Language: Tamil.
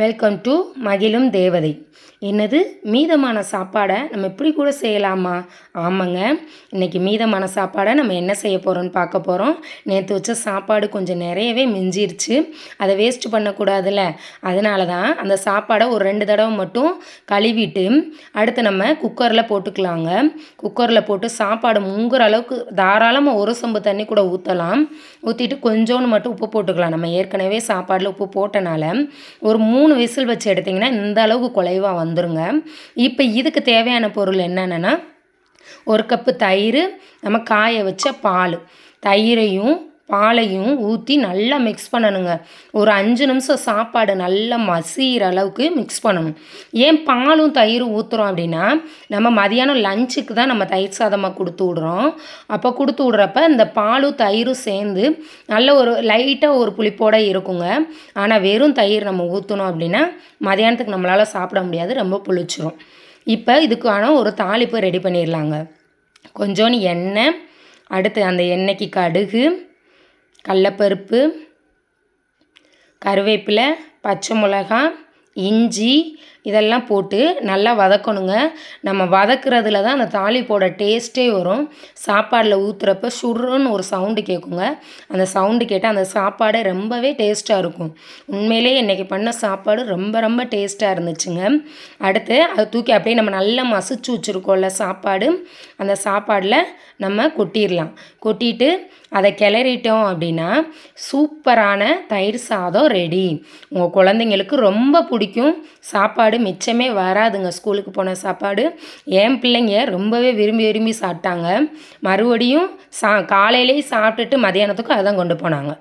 வெல்கம் டு மகிழும் தேவதை. என்னது? மீதமான சாப்பாடை நம்ம இப்படி கூட செய்யலாமா? ஆமாங்க. இன்றைக்கி மீதமான சாப்பாடை நம்ம என்ன செய்ய போகிறோம்னு பார்க்க போகிறோம் நேற்று வச்ச சாப்பாடு கொஞ்சம் நிறையவே மிஞ்சிருச்சு. அதை வேஸ்ட் பண்ணக்கூடாதுல்ல. அதனால தான் அந்த சாப்பாடை ஒரு ரெண்டு தடவை மட்டும் கழுவிட்டு அடுத்து நம்ம குக்கரில் போட்டுக்கலாங்க. குக்கரில் போட்டு சாப்பாடு முங்குற அளவுக்கு தாராளமாக ஒரு சொம்பு தண்ணி கூட ஊற்றலாம் ஊற்றிட்டு கொஞ்சோன்னு மட்டும் உப்பு போட்டுக்கலாம். நம்ம ஏற்கனவே சாப்பாடில் உப்பு போட்டனால ஒரு மூணு விசில் வச்சு எடுத்திங்கன்னா இந்த அளவுக்கு குலைவாக வந்துருங்க. இப்போ இதுக்கு தேவையான பொருள் என்னென்னா ஒரு கப்பு தயிர் நம்ம காய வச்ச பால். தயிரையும் பாலையும் ஊற்றி நல்லா மிக்ஸ் பண்ணணுங்க. ஒரு அஞ்சு நிமிஷம் சாப்பாடு நல்லா மசிகிற அளவுக்கு மிக்ஸ் பண்ணணும். ஏன் பாலும் தயிரும் ஊற்றுறோம் அப்படின்னா நம்ம மதியானம் லஞ்சுக்கு தான் நம்ம தயிர் சாதமாக கொடுத்து விட்றோம். அப்போ கொடுத்து விட்றப்ப இந்த பாலும் தயிரும் சேர்ந்து நல்ல ஒரு லைட்டாக ஒரு புளிப்போடு இருக்குங்க. ஆனால் வெறும் தயிர் நம்ம ஊற்றணும் அப்படின்னா மதியானத்துக்கு நம்மளால் சாப்பிட முடியாது ரொம்ப புளிச்சிரும். இப்போ இதுக்கான ஒரு தாளிப்பு ரெடி பண்ணிடலாங்க கொஞ்சோன்னு எண்ணெய் அடுத்து அந்த எண்ணெய்க்கு கடுகு கடலப்பருப்பு கருவேப்பிலை பச்சை மிளகா இஞ்சி இதெல்லாம் போட்டு நல்லா வதக்கணுங்க. நம்ம வதக்குறதுல தான் அந்த தாளிப்போட டேஸ்ட்டே வரும். சாப்பாடில் ஊற்றுறப்ப சுருன்னு ஒரு சவுண்டு கேட்குங்க அந்த சவுண்டு கேட்டால் அந்த சாப்பாடு ரொம்பவே டேஸ்ட்டாக இருக்கும். உண்மையிலே இன்றைக்கி பண்ண சாப்பாடு ரொம்ப ரொம்ப டேஸ்ட்டாக இருந்துச்சுங்க. அடுத்து அதை தூக்கி அப்படியே நம்ம நல்லா மசிச்சு வச்சுருக்கோம்ல சாப்பாடு. அந்த சாப்பாடில் நம்ம கொட்டிடலாம். கொட்டிட்டு அதை கிளறிட்டோம் அப்படின்னா சூப்பரான தயிர் சாதம் ரெடி. உங்கள் குழந்தைங்களுக்கு ரொம்ப பிடிக்கும். சாப்பாடு மிச்சமே வராதுங்க. ஸ்கூலுக்கு போன சாப்பாடு. என் பிள்ளைங்க ரொம்பவே விரும்பி விரும்பி சாப்பிட்டாங்க. மறுபடியும் சா காலையிலேயே சாப்பிட்டுட்டு மதியானத்துக்கும் அதை தான் கொண்டு போனாங்க.